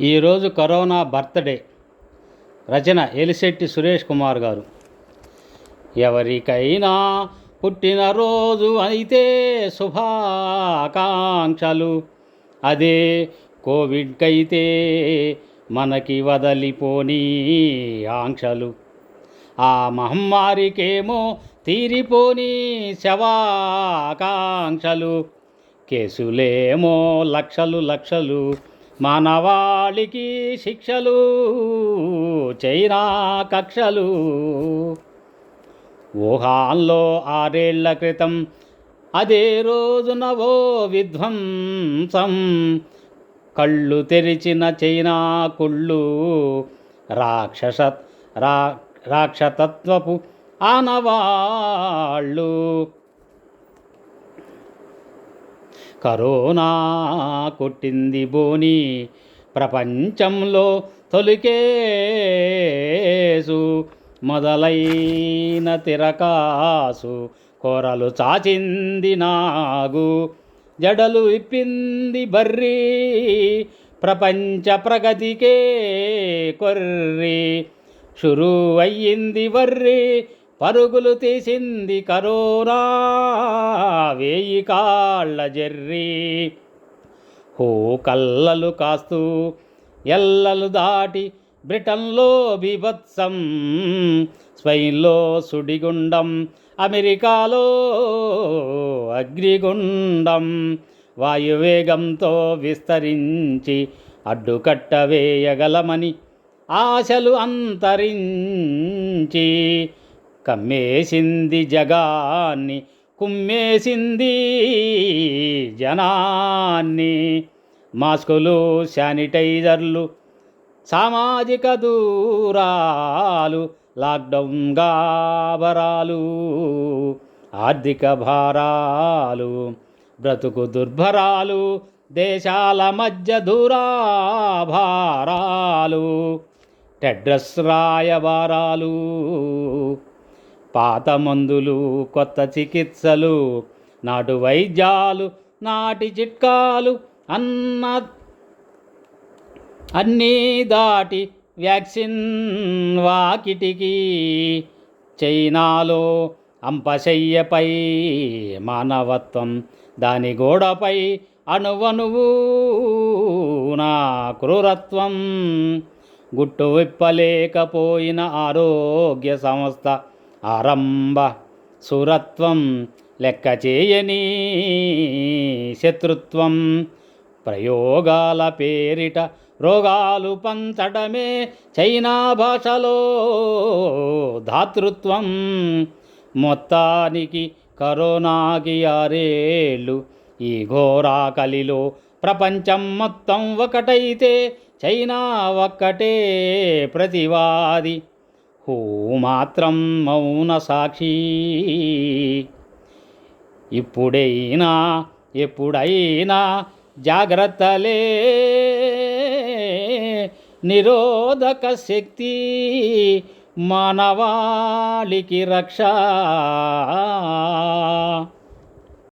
ఈరోజు corona birthday. Rachana Elisetti Suresh Kumar గారు. ఎవరికైనా పుట్టినరోజు అయితే శుభాకాంక్షలు. అదే కోవిడ్కైతే మనకి వదలిపోని ఆంక్షలు. ఆ మహమ్మారికేమో తీరిపోని శవాకాంక్షలు. కేసులేమో లక్షలు లక్షలు. మానవాళికి శిక్షలు చైనా కక్షలు. వుహాన్లో ఆరేళ్ళ క్రితం అదే రోజున ఓ విధ్వంసం. కళ్ళు తెరిచిన చైనా కుళ్ళు రాక్షస రా రాక్షతత్వపు ఆనవాళ్ళు. కరోనా కొట్టింది బోని. ప్రపంచంలో తొలికేసు మొదలైన తిరకాసు కూరలు చాచింది నాగు జడలు ఇప్పింది బర్రి ప్రపంచ ప్రగతికే కొర్రి షురు అయ్యింది వర్రి పరుగులు తీసింది కరోనా వేయి కాళ్ళ జర్రి. హో కల్లలు కాస్తూ ఎల్లలు దాటి బ్రిటన్లో బీభత్సం స్పెయిన్లో సుడిగుండం అమెరికాలో అగ్నిగుండం. వాయువేగంతో విస్తరించి అడ్డుకట్ట వేయగలమని ఆశలు అంతరించి కమ్మేసింది జగాన్ని కుమ్మేసింది జనాన్ని. మాస్కులు శానిటైజర్లు సామాజిక దూరాలు లాక్డౌన్ గాబరాలు ఆర్థిక భారాలు బ్రతుకు దుర్భరాలు దేశాల మధ్య దూరాభారాలు టెడ్రస్ రాయబారాలు పాత మందులు కొత్త చికిత్సలు నాటు వైద్యాలు నాటి చిట్కాలు అన్న అన్నీ దాటి వ్యాక్సిన్ వాకిటికి. చైనాలో అంపశయ్యపై మానవత్వం దాని గోడపై అణువణువు నా క్రూరత్వం. గుట్టు విప్పలేకపోయిన ఆరోగ్య సంస్థ ఆరంభ సురత్వం లెక్క చేయని శత్రుత్వం. ప్రయోగాల పేరిట రోగాలు పంచడమే చైనా భాషలో ధాతృత్వం. మొత్తానికి కరోనాకి ఆరేళ్ళు ఈ ఘోరాకలిలో ప్రపంచం మొత్తం ఒకటైతే చైనా ఒక్కటే ప్రతివాది. మాత్రం మౌన సాక్షి. ఇప్పుడైనా ఎప్పుడైనా జాగ్రత్తలే నిరోధక శక్తి మానవాళికి రక్ష.